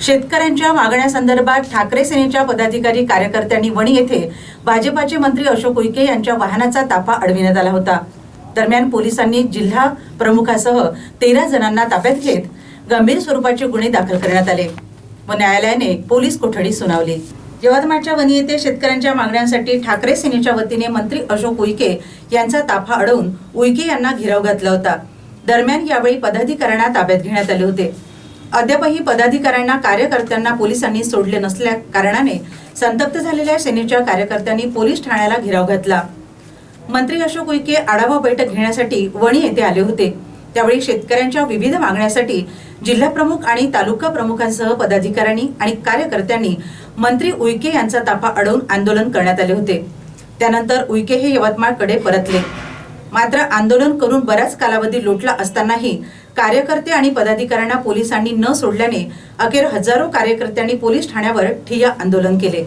शेतकऱ्यांच्या मागण्यासंदर्भात ठाकरे सेनेच्या पदाधिकारी कार्यकर्त्यांनी वणी येथे भाजपाचे मंत्री अशोक उईके यांच्या वाहनाचा ताफा अडविण्यात आला होता. दरम्यान पोलिसांनी जिल्हा प्रमुखासह तेरा जणांना ताब्यात घेत गंभीर स्वरूपाचे गुन्हे दाखल करण्यात आले व न्यायालयाने पोलीस कोठडी सुनावली. यवतमाळच्या वणी येथे शेतकऱ्यांच्या मागण्यांसाठी ठाकरे सेनेच्या वतीने मंत्री अशोक उईके यांचा ताफा अडवून उईके यांना घेराव घातला होता. दरम्यान यावेळी पदाधिकाऱ्यांना ताब्यात घेण्यात आले होते. अद्यापही पदाधिकाऱ्यांना कार्यकर्त्यांना पोलिसांनी सोडले नसल्या कारणाने संतप्त झालेल्या सेनेच्या कार्यकर्त्यांनी पोलीस ठाण्याला घेराव घातला. मंत्री अशोक उईके आढावा बैठक घेण्यासाठी वणी येथे आले होते. त्यावेळी शेतकऱ्यांच्या विविध मागण्यासाठी जिल्हा प्रमुख आणि तालुका प्रमुखांसह पदाधिकाऱ्यांनी आणि कार्यकर्त्यांनी मंत्री उईके यांचा ताफा अडवून आंदोलन करण्यात आले होते. त्यानंतर उईके हे यवतमाळकडे परतले. मात्र आंदोलन करून बराच कालावधी लोटला असतानाही कार्यकर्ते आणि पदाधिकाऱ्यांना पोलिसांनी न सोडल्याने अखेर हजारो कार्यकर्त्यांनी पोलीस ठाण्यावर ठिय्या आंदोलन केले.